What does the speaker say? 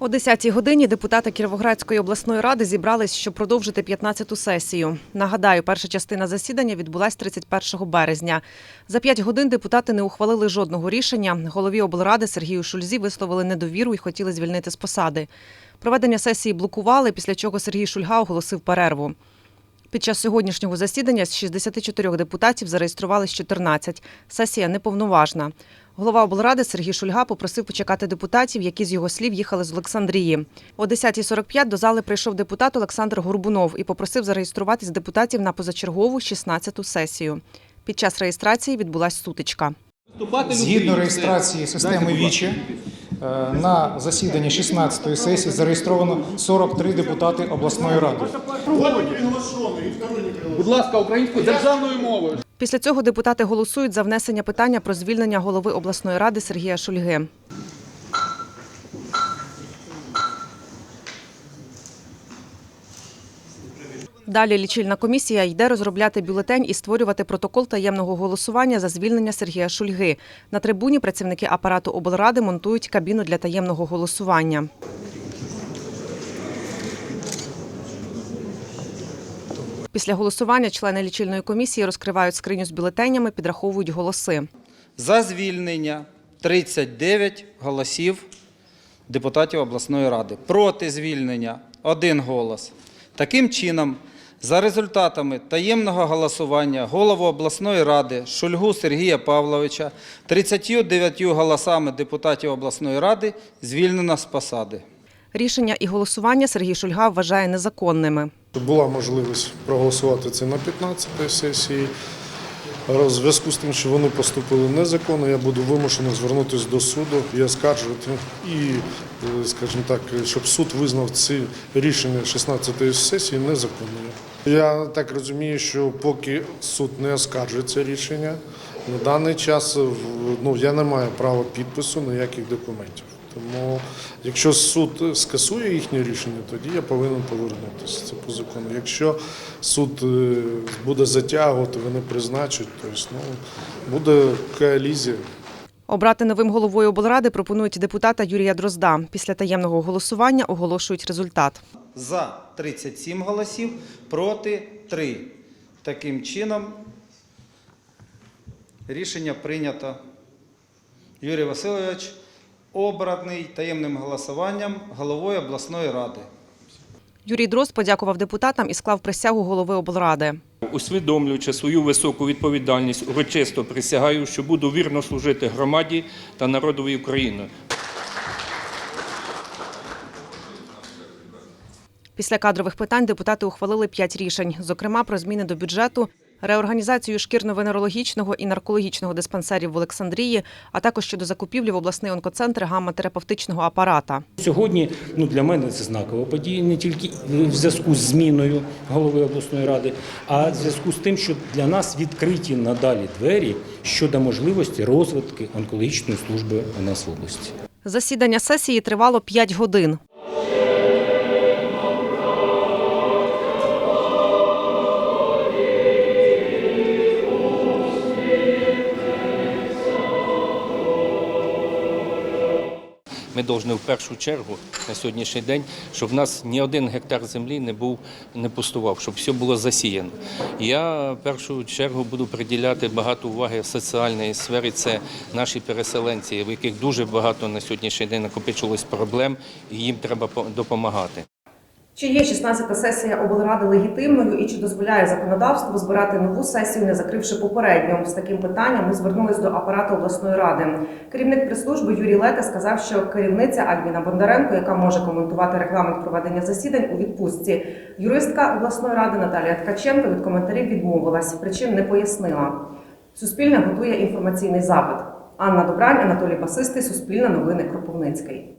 О 10-й годині депутати Кіровоградської обласної ради зібрались, щоб продовжити 15-ту сесію. Нагадаю, перша частина засідання відбулась 31 березня. За 5 годин депутати не ухвалили жодного рішення. Голові облради Сергію Шульзі висловили недовіру і хотіли звільнити з посади. Проведення сесії блокували, після чого Сергій Шульга оголосив перерву. Під час сьогоднішнього засідання з 64 депутатів зареєструвались 14. Сесія неповноважна. Голова облради Сергій Шульга попросив почекати депутатів, які з його слів їхали з Олександрії. О 10.45 до зали прийшов депутат Олександр Горбунов і попросив зареєструватись депутатів на позачергову 16-ту сесію. Під час реєстрації відбулась сутичка. Згідно реєстрації системи ВІЧі, е, на засіданні 16-ї сесії зареєстровано 43 депутати обласної ради. Будь ласка, українською державною мовою. Після цього депутати голосують за внесення питання про звільнення голови обласної ради Сергія Шульги. Далі лічильна комісія йде розробляти бюлетень і створювати протокол таємного голосування за звільнення Сергія Шульги. На трибуні працівники апарату облради монтують кабіну для таємного голосування. Після голосування члени лічильної комісії розкривають скриню з бюлетенями, підраховують голоси. За звільнення 39 голосів депутатів обласної ради. Проти звільнення один голос. Таким чином, за результатами таємного голосування голову обласної ради Шульгу Сергія Павловича 39 голосами депутатів обласної ради звільнено з посади. Рішення і голосування Сергій Шульга вважає незаконними. Була можливість проголосувати це на 15-й сесії. В зв'язку з тим, що вони поступили незаконно, я буду вимушений звернутися до суду і оскаржувати, і, е, скажімо так, щоб суд визнав ці рішення 16-ї сесії незаконною. Я так розумію, що поки суд не оскаржує це рішення, на даний час ну, я не маю права підпису ніяких документів. Тому, якщо суд скасує їхнє рішення, тоді я повинен повернутися. Це по закону. Якщо суд е, буде затягувати, вони призначать, тобто, ну, буде коалізія. Обрати новим головою облради пропонують депутата Юрія Дрозда. Після таємного голосування оголошують результат. За 37 голосів, проти 3. Таким чином, рішення прийнято. Юрій Васильович обраний таємним голосуванням головою обласної ради. Юрій Дрозд подякував депутатам і склав присягу голови облради. Усвідомлюючи свою високу відповідальність, урочисто присягаю, що буду вірно служити громаді та народові України. Після кадрових питань депутати ухвалили п'ять рішень, зокрема про зміни до бюджету, реорганізацію шкірно-венерологічного і наркологічного диспансерів в Олександрії, а також щодо закупівлі в обласний онкоцентр гамма-терапевтичного апарата. Сьогодні ну, для мене це знакова подія не тільки в зв'язку з зміною голови обласної ради, а в зв'язку з тим, що для нас відкриті надалі двері щодо можливості розвитку онкологічної служби у нас в області. Засідання сесії тривало 5 годин. Ми повинні в першу чергу на сьогоднішній день, щоб в нас ні один гектар землі не був не пустував, щоб все було засіяно. Я в першу чергу буду приділяти багато уваги соціальної сфері. Це наші переселенці, в яких дуже багато на сьогоднішній день накопичилось проблем, і їм треба допомагати. Чи є 16-та сесія облради легітимною і чи дозволяє законодавство збирати нову сесію, не закривши попередню? З таким питанням ми звернулись до апарату обласної ради. Керівник прес-служби Юрій Лете сказав, що керівниця Альбіна Бондаренко, яка може коментувати регламент проведення засідань у відпустці, юристка обласної ради Наталія Ткаченко від коментарів відмовилась, причин не пояснила. Суспільне готує інформаційний запит. Анна Добрань, Анатолій Басистий, Суспільне новини Кропивницький.